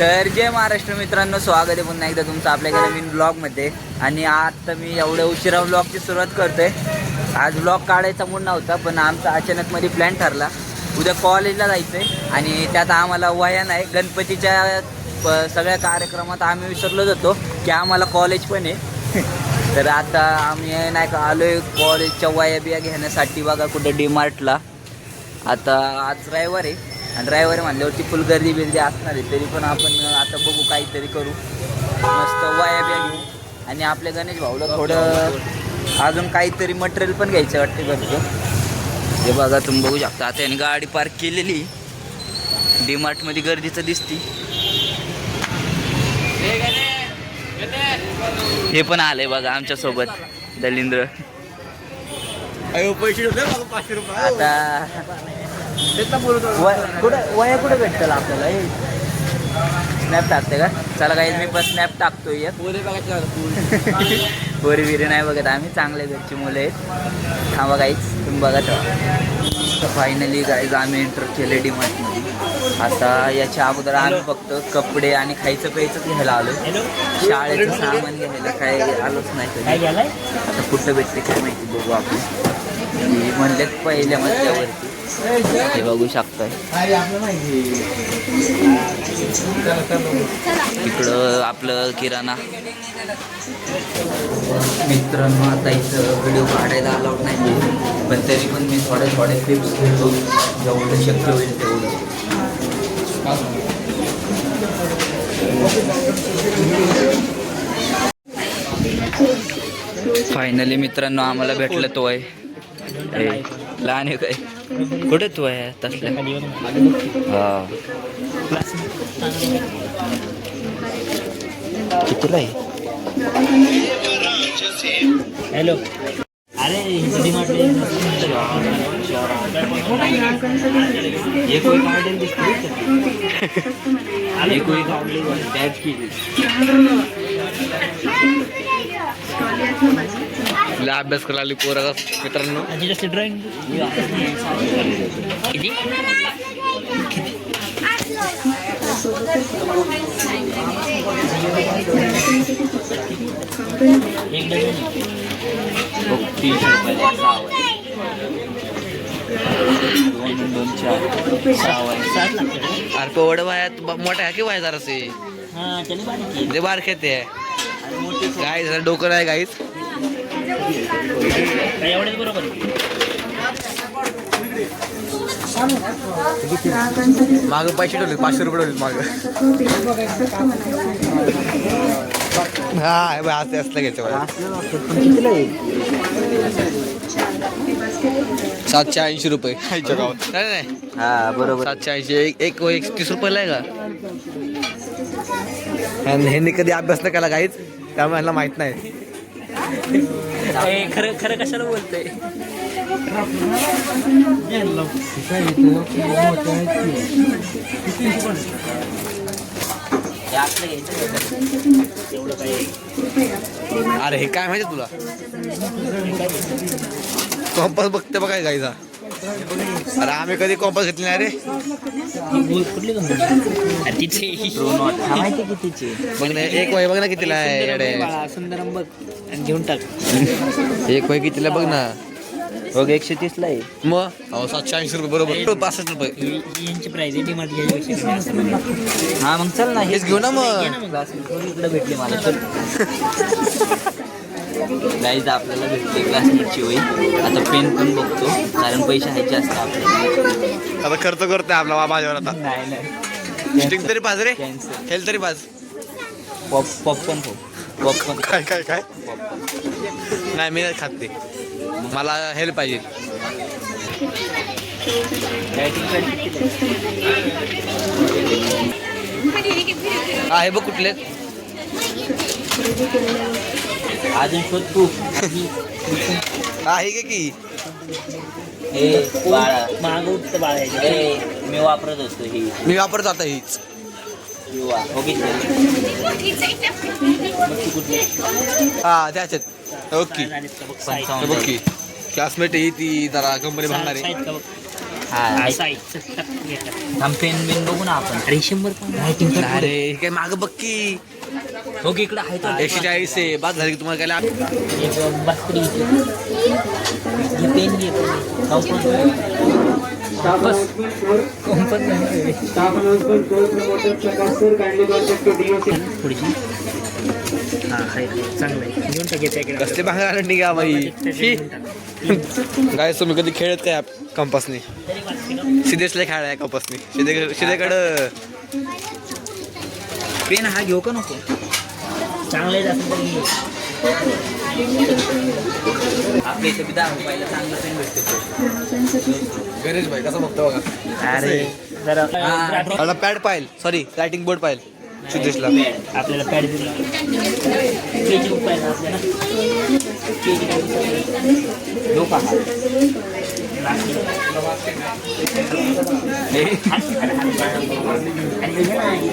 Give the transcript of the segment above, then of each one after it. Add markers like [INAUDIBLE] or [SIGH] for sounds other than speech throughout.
तर जय महाराष्ट्र मित्रांनो स्वागत आहे पुन्हा एकदा तुमचं आपल्या नवीन ब्लॉगमध्ये आणि आता मी एवढ्या उशिरा ब्लॉगची सुरुवात करतोय. आज ब्लॉग काढायचा मूड नव्हता पण आमचा अचानक मध्ये प्लॅन ठरला. उद्या कॉलेजला जायचंय आणि त्यात आम्हाला वया नाही गणपतीच्या प- सगळ्या कार्यक्रमात आम्ही विसरलो जातो की आम्हाला कॉलेज पण आहे. [LAUGHS] तर आता आम्ही नाही का आलोय कॉलेजच्या वया बिया घेण्यासाठी बघा कुठे डीमार्टला आता आज रविवार आहे. ड्रायव्हर म्हणल्यावरती फुल गर्दी बिर्दी असणार आहे. तरी पण आपण आता बघू काहीतरी करू. मस्त वाया बिया घेऊ. आणि आपल्या गणेश भाऊला थोडं अजून काहीतरी मटेरियल पण घ्यायचं वाटते घरचं. हे बघा तुम्ही बघू शकता. आता याने गाडी पार्क केलेली. डीमार्टमध्ये गर्दीचं दिसती. हे पण आलंय बघा आमच्यासोबत दलिंद्र आता वय- कुठं वया कुठं भेटतं आपल्याला? स्नॅप टाकते का? चला काही मी पण स्नॅप टाकतो एक. [LAUGHS] पोरी बिरी नाही बघत आम्ही चांगल्या घरची मुलं आहेत. थांबा काहीच तुम्ही बघा तेव्हा. फायनली गाईज आम्ही एंटर केले डीमार्टमध्ये आता याच्या अगोदर आम्ही फक्त कपडे आणि खायचं प्यायचं घ्यायला आलो. शाळेचं सामान घ्यायला काय आलोच नाही कधी. आता कुठं भेटते काय माहिती बघू आपण. हे म्हणलेत पहिल्या मजल्यावरती. हे बघू शकताय. इकडं आपलं किराणा. मित्रांनो आता इथं व्हिडिओ काढायला अलाउड नाही पण तरी पण मी थोडे थोडे क्लिप्स घेतो. जेवढं शक्य होईल तेवढं. फायनली मित्रांनो आम्हाला भेटलं तो आहे लहान आहे काय कुठे तू आहे? तसल्या. हा. कितीला आहे? हॅलो. अरे हिंदी ये कोई गार्डन दिसते ये कोई गार्डन टॅग केली. अभ्यास करायला आली पोरं मित्रांनो जस्ट ड्रॉइंग किती एक डझन बघ, तीनशे रुपयाला सहा आहे. दोन दोन चार सहा आहे. सात लागते का? अरे पोवड वायात मोठा आहे की वाय जरा हा. ते बारखे ते काय जरा डोकं गाईच काय एवढेच बरोबर आहे. माग पैसे ठेवले पाचशे रुपये ठेवले माग. हा असं असलं घ्यायचं? सातशे ऐंशी रुपये. खायच्या गावात. नाही नाही हा बरोबर. सातशे ऐंशी एक एक तीस रुपयाला आहे का? आणि ह्यांनी कधी अभ्यास नाही केला काहीच त्यामुळे ह्यांना माहीत नाही. खरं खरं कशाला बोलतोय? अरे हे काय माहिती तुला? कॉम्पास बघते बघाय गाईचा. अरे आम्ही कधी कॉम्पास घेतली नाही रे? अरे माहिती कितीची बघ ना एक वय बघ ना कितीला आहे येडे. सुंदरम बघ. आणि घेऊन टाक. एक वय कितीला बघ ना. बघ एकशे तीसला आहे. मग? अहो सातशे ऐंशी रुपये बरोबर. पासष्ट रुपये. यांची प्राइस आहे डिमार्ट घ्यायची हा मग चल ना हेच घेऊ ना मग. इकडे भेटली मला. चल. [LAUGHS] गाईज आपल्याला भेटली क्लासमेटची होई आता पेन पण बघतो कारण पैसे आहेत जास्त आपल्याला आता खर्च करतोय आपला माझ्यावर आता. नाही नाही. स्टिंग तरी पाच रे. कॅन्सल हेल तरी पाच पॉप पॉपकॉर्न हो. पॉपकॉर्न काय काय काय? नाही मी नाही खात ते. मला हेल्प पाहिजे. हा हे बघ कुठले अजून शोध तू. हा हे घे की? हे बाळा. महाग उठतं बाळायचं हे मी वापरत होतो ही. मी वापरतो आता हीच. युवा हो की हा त्याच्यात. ओके. का बघ. बघ की. क्लासमेट ही ती जरा कंपनी भांडणार आहे का बघ? हा. आहे. थांब पेन बिन बघू ना आपण. अरे शंभर अरे काय माग बक्की हो की इकडे आहे तो. एकशे चाळीस आहे. बाद झाली की तुम्हाला काय लाग- एक बासकडी घे पेन घे थोडीशी कसले भांगा निघा बाई. काय तुम्ही कधी खेळत काय कंपासनी? तरी सिद्धेशला खेळाय कंपासनी. सिद्धे सिद्धेकडं पेन हा घेऊ का नको? चांगलं. आपल्या इथे दहा रुपयाला चांगलं पेन भेटते. गणेश भाई कसं बघतो बघा. अरे जरा पॅड पाहिजे सॉरी रायटिंग बोर्ड पाहिजे सिद्धेशला. आपल्याला पॅड दिला.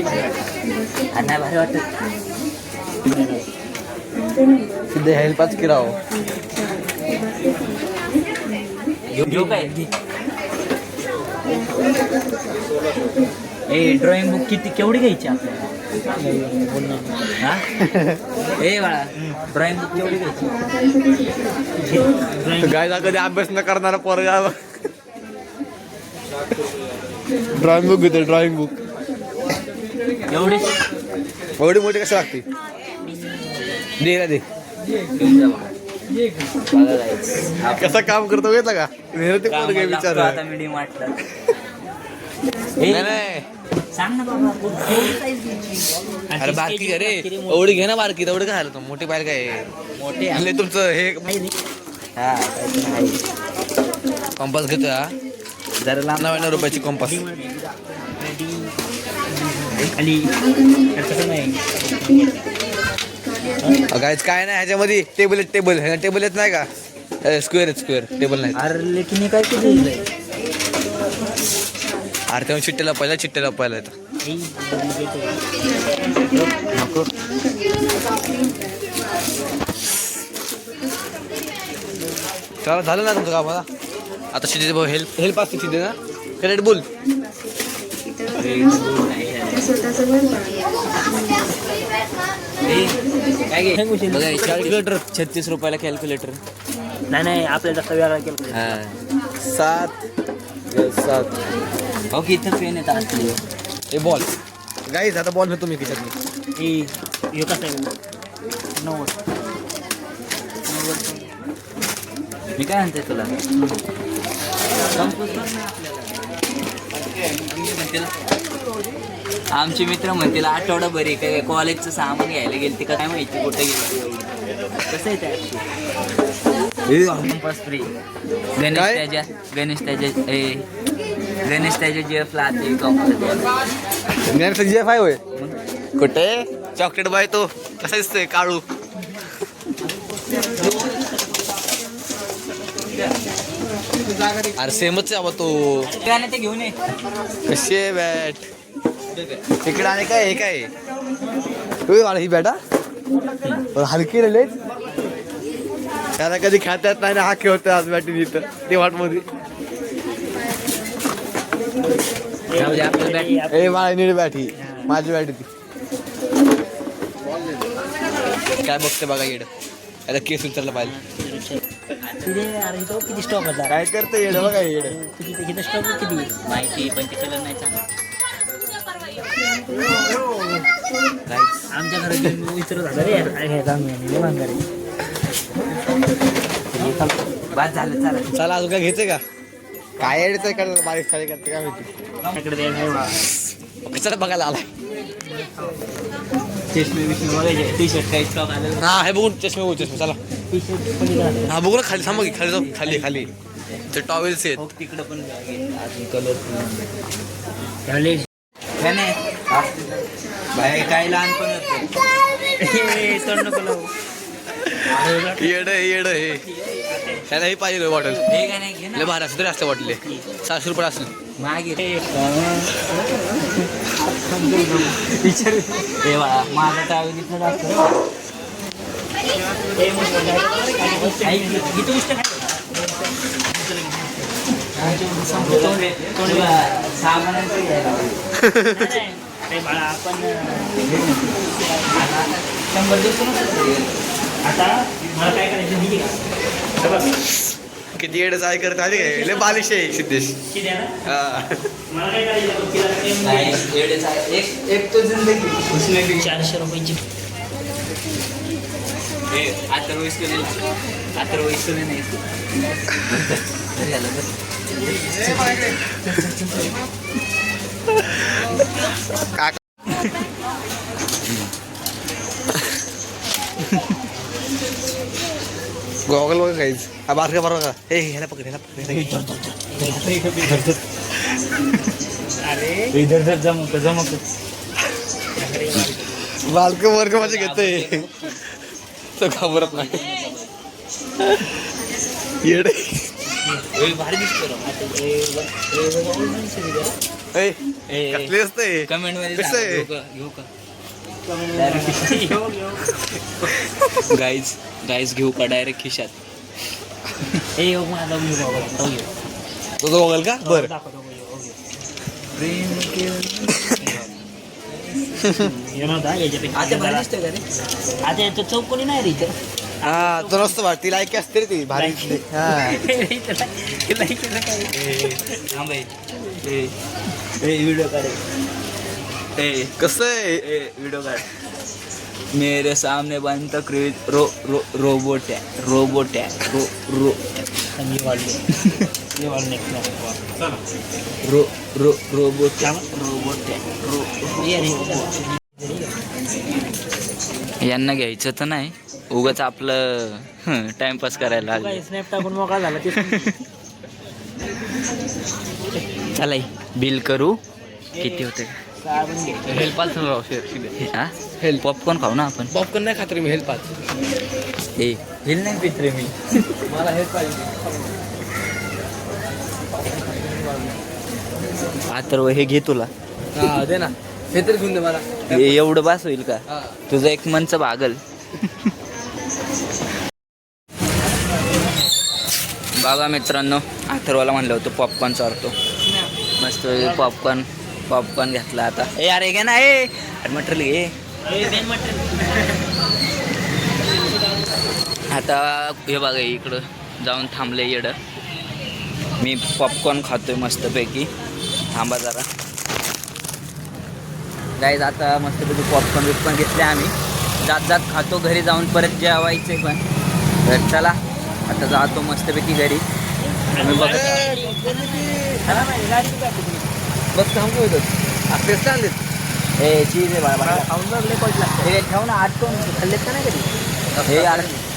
नाही भारी वाटत सिद्धे हेल्पच किराव घेऊ हो. काय ए ड्रॉइंग बुक किती केवढी घ्यायची आपल्याला? हा? ए बाळा ड्रॉइंग बुक केवढी घ्यायची गायला कधी अभ्यास न करणारा पोरगा ड्रॉइंग बुक घेतो ड्रॉइंग बुक एवढी? एवढी मोठी कशी लागते? दे ना दे. कसं काम करतो घेतला का? मेहनती कामाला विचार आता वाटलं. नाही. सांग ना बाबा अरे बारकी घे रे. किती? एवढी घे ना बारकी तेवढी काय झालं मोठी पाहिजे काय? मोठे. आणि तुमचं हे. हा. कंपास घेतो हा? जरा लांब. नव्याण्णव रुपयाची कंपास. काय नाही ह्याच्यामध्ये टेबल टेबल टेबल येत नाही का? स्क्वेअर स्क्वेअर टेबल नाही अरे लेकिन काय केलं अरे तेव्हा चिट्ट्याला पहिला चिट्ट्याला पहिला येतं. चला झालं ना तुमचं कामाला आता? शिदे भाऊ हेल्प हेल्प असते शिदे ना? रेड बुल बघा कॅल्क्युलेटर छत्तीस रुपयाला कॅल्क्युलेटर नाही नाही आपल्याला जास्त वेगळा केलं हा. सात सात. हो की इथं पेन येत असली हे बॉल. गाईज आता बॉल घेतो मी खिशातनी. हे हे कसं आहे? नव्वद. मी काय म्हणते तुला. आमचे मित्र म्हणतील आठवडा बरी काय कॉलेजचं सामान घ्यायला गेले ते काय माहिती कुठे गेले कसं आहे त्या कंपास फ्री गणेश काय? त्याच्या गणेश त्याच्या ए गणेश त्याच्या जेफला आते कंपास ज्ञानचं जी एफ आहे होय? कुठे? चॉकलेट बाय तो. कसा दिसतोय काळू? अरे सेमच आहे बाबा तो. त्याने ते घेऊन ये. कशी आहे बॅट? इकडे आणि काय हे काय? होय मला ही बॅटा पण हलकी रे लयच त्याला कधी खेळता येत नाही ना हा खेळतोय आज बॅटी इथं ते वाटमध्ये जाऊ दे, आपलं बॅट. ए मला नीट बॅट ही. माझी बॅट ती काय बघते बघा येड. आता केस उचलला पाहिजे. किती स्टॉक होता. काय करते येड बघा येड. किती स्टॉक किती? माहिती पण ते कलर नाही चांगला. आमच्या घरात विचारत होता रे. हे काम आहे लय महाग आहे. हे काम- बाद झालं चालेल चला अजून काय घ्यायचंय का? काय येडचं काय बारीक साडी करते काय माहिती. कशाला बघायला आलाय. चष्मे बिष्मे बघायचे टी शर्ट काही स्टॉक आलेला? हा हे बघून चष्मे बघू चष्मे. चला. T shirt. हा बघू ना खाली थांबा की खाली जाऊ. खाली खाली. ते टॉवेल्स आहेत. तिकडं पण bag [LAUGHS] आहे. अजून कलर बाहेर काय लहानपण होतं. हे. येड येड हे त्याला हे पाहिजे बॉटल लय असं तरी असतं बॉटल सहाशे रुपये असेल. मागे. माझा बाळा आपण शंभर दिवस आता मला काय करायचं किती येडच आहे करत आले. काय लय बालिश आहे सिद्धेश. किती आहे ना? हा. मला काय करायचं तिला ते म्हणजे एक एक तो जिंदगी उसमें भी चारशे रुपयाची आता रोज केले आता रोज केले नाही काका गॉगल बघा काहीच. हा बारका बरोबर का हे ह्याला पकड ह्याला पकड इधर जर जमवतो जमवतो बालकं वर्ग माझे घेतोय. तो घाबरत नाही. येडे. भारी दिसतो ए, कसले असते? कमेंटमध्ये कसं आहे? सांगा, घेऊ का गाईज गाईज घेऊ का डायरेक्ट खिशात हे योग मला जाऊन घेऊ बाबा जाऊन घेऊ तो तो गॉगल का? बर। दाखव दाखव योग प्रेम हे नव्हता याच्यापेक्षा आता भारी दिसतोय का रे आता याचं चौकोनी नाही रे इथं? हा तो नसतो बा तिला ऐकी असते रे ती भारी हा. [LAUGHS] थांब ए. ए ए व्हिडिओ काढ. ए कसं आहे? ए व्हिडिओ काढ. मेरे सामने बनता क्रिज रो रो रोबोट है रोबोट है रो रो. वाढले. वाढले. रो रो रोबोट रोबोट है रो ये रे यांना घ्यायचं तर नाही. उगाच आपलं टाइमपास करायला लागलं. स्नॅप टाकून मोकळा झाला ते. [LAUGHS] चला बिल करू. किती होते? हेल्पाच शेअर हा? पॉपकॉर्न खाऊ ना आपण. पॉपकॉर्न नाही खात रे मी हेल्पाच ए हिल नाही पित रे मी. मला हेल्प पाहिजे. तर हे घे तुला. हा दे ना. हे तरी घेऊन दे मला. एवढं बास होईल का. तुझं एक मनचं भागल बघा मित्रांनो अथर्वाला म्हणलं होतं पॉपकॉर्न चालतो मस्त पॉपकॉर्न पॉपकॉर्न घेतला आता. ए अरे घे ना ए. मटेरियल घे आता हे बघा इकडं जाऊन थांबले येडं. मी पॉपकॉर्न खातोय मस्तपैकी. थांबा जरा. गाईज आता मस्तपैकी पॉपकॉर्न बिपकॉर्न घेतले आम्ही. जात जात खातो घरी जाऊन परत जेवायचे पण. तर चला आता जातो मस्तपैकी घरी. तुम्ही बघत बघ थांबतो इथं. आपलेच चाललेत हे चीज आहे बाळा हे ठेव ना आठ कोण खाल्लेत का नाही कधी? हे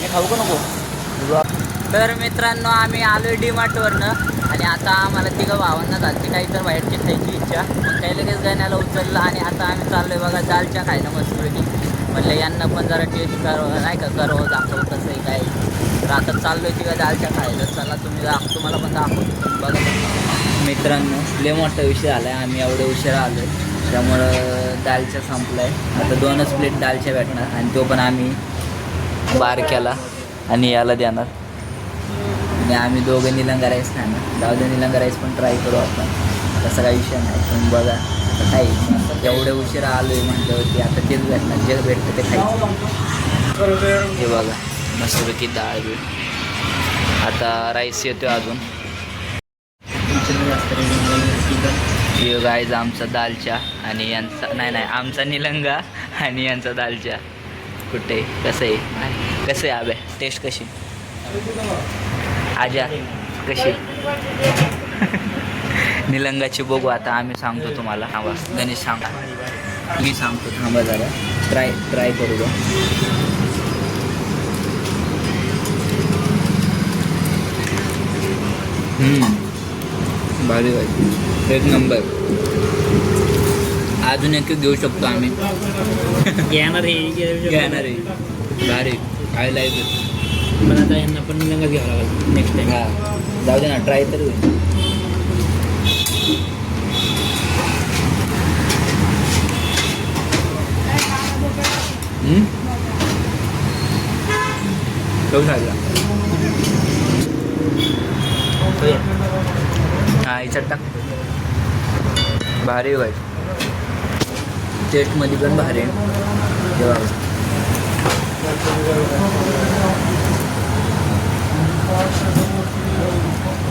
मी खाऊ का नको? तर मित्रांनो आम्ही आलोय डी मार्टवरनं आणि आता आम्हाला तिघं भावांना झालती काही तर बाहेरची खायची इच्छा. मग काही लगेच गाण्याला उचललं आणि आता आम्ही चाललोय बघा दालच्या खायला मस्तपैकी. म्हणलं यांना पण जरा टेस्ट करावं नाही का करावं दाखवं कसं आहे काय. तर आता चाललोय तिघं दालच्या खायला. चला तुम्ही दाख तुम्हाला पण दाखवतो. बघा. मित्रांनो लय मोठा विषय आला आहे आम्ही एवढे उशिरा आलो. आहे त्यामुळं दालच्या संपला आहे आता दोनच प्लेट दालच्या भेटणार आणि तो पण आम्ही बारक्याला आणि याला देणार. आणि आम्ही दोघं निलंगा राईस खाणार. जाऊ दे निलंगा राईस पण ट्राय करू आपण. तसा काही विषय नाही. पण बघा आता काही एवढे उशिरा आलो आहे म्हटल्यावरती आता तेच भेटणार. जे भेटतं ते खायचं. हे बघा मस्तपैकी डाळ बीळ. आता राईस येतोय अजून. यो गाईज आमचा दालचा आणि यांचा नाही नाही आमचा निलंगा आणि यांचा दालचा. कुठे? कसं आहे? कसं आहे आबे टेस्ट कशी? आजा कशी? [LAUGHS] निलंगाची बघू आता आम्ही सांगतो तुम्हाला. हवा गणेश सांगा. मी सांगतो थांबा जरा. ट्राय ट्राय करू बा हम्म. भारी भारी एक नंबर. अजून एक घेऊ शकतो आम्ही. घेणार हे घेणार [LAUGHS] आहे भारी. आय लाईक पण आता यांना पण निलंगा घ्यावं लागेल नेक्स्ट टाइम हा. जाऊ दे ना ट्राय तर झालं? चटक भारी आहे टेस्टमध्ये पण भारी आहे जेव्हा Thank